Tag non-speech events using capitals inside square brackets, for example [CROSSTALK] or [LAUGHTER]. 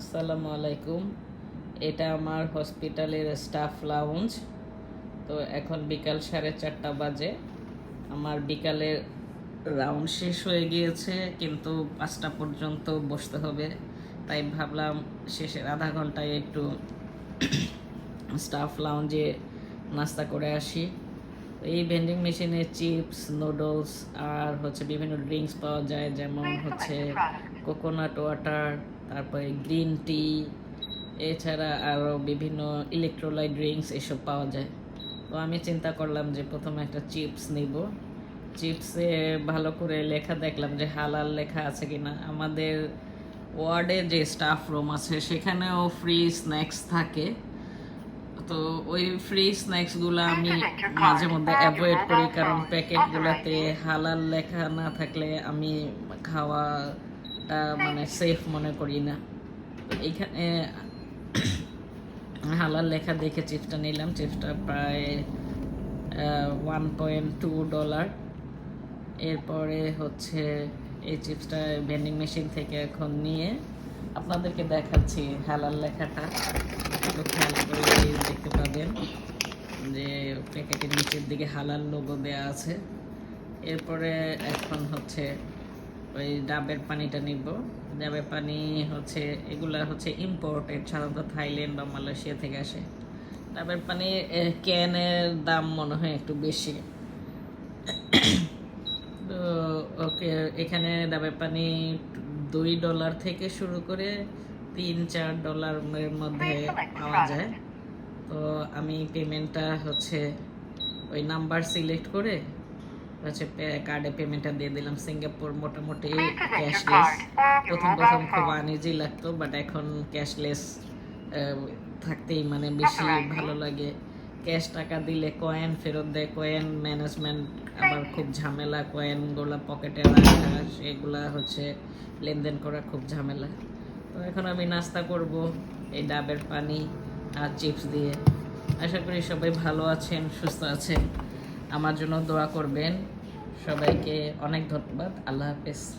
আসসালামু আলাইকুম। এটা আমার হসপিটালের স্টাফ লাউঞ্জ তো এখন বিকাল সাড়ে চারটা বাজে। আমার বিকালের রাউন্ড শেষ হয়ে গিয়েছে কিন্তু পাঁচটা পর্যন্ত বসতে হবে। তাই ভাবলাম শেষের আধা ঘন্টায় একটু [CLEARS THROAT] স্টাফ লাউঞ্জে নাস্তা করে আসি। এই ভেন্ডিং মেশিনে চিপস নুডলস আর হচ্ছে বিভিন্ন ড্রিঙ্কস পাওয়া যায় যেমন হচ্ছে কোকোনাট ওয়াটার তারপরে গ্রিন টি এছাড়া আরও বিভিন্ন ইলেকট্রোলাইট ড্রিঙ্কস এসব পাওয়া যায়। তো আমি চিন্তা করলাম যে প্রথমে একটা চিপস নিব। চিপসে ভালো করে লেখা দেখলাম যে হালাল লেখা আছে কিনা। আমাদের ওয়ার্ডে যে স্টাফ রুম আছে সেখানেও ফ্রি স্ন্যাক্স থাকে। তো ওই ফ্রি স্ন্যাক্সগুলো আমি মাঝে মধ্যে অ্যাভয়েড করি কারণ প্যাকেটগুলোতে হালাল লেখা না থাকলে আমি মানে সেফ মনে করি না। এইখানে, [COUGHS] হালাল লেখা দেখে চিপসটা নিলাম। চিপসটা প্রায় ওয়ান পয়েন্ট টু ডলার এরপরে হচ্ছে এই চিপসটা ভেন্ডিং মেশিন থেকে এখন নিয়ে আপনাদেরকে দেখাচ্ছি হালাল লেখাটা। একটু খেয়াল করে দেখতে পাবেন যে প্যাকেটের নিচের দিকে হালাল লোগো দেওয়া আছে। এরপরে এখন হচ্ছে ওই ডাবের পানিটা নিব। ডাবের পানি হচ্ছে এগুলা হচ্ছে ইম্পোর্টেড সাধারণত থাইল্যান্ড বা মালয়েশিয়া থেকে আসে। ডাবের পানি ক্যানের দাম মনে হয় একটু বেশি। তো ওকে এখানে ডাবের পানি দুই ডলার থেকে শুরু করে তিন চার ডলারের মধ্যে পাওয়া যায়। তো আমি পেমেন্টটা হচ্ছে ওই নাম্বার সিলেক্ট করে হচ্ছে কার্ডে পেমেন্টটা দিয়ে দিলাম। সিঙ্গাপুর মোটামুটি ক্যাশলেস প্রথম প্রথম খুব আনইজি লাগতো বাট এখন ক্যাশলেস থাকতেই মানে বেশি ভালো লাগে। ক্যাশ টাকা দিলে কয়েন ফেরত দেয় কয়েন ম্যানেজমেন্ট আবার খুব ঝামেলা কয়েনগুলো পকেটে রাখা সেগুলা হচ্ছে লেনদেন করা খুব ঝামেলা। তো এখন আমি নাস্তা করব এই ডাবের পানি আর চিপস দিয়ে। আশা করি সবাই ভালো আছেন সুস্থ আছেন। আমার জন্য দোয়া করবেন। সবাইকে অনেক ধন্যবাদ। আল্লাহ হাফেজ।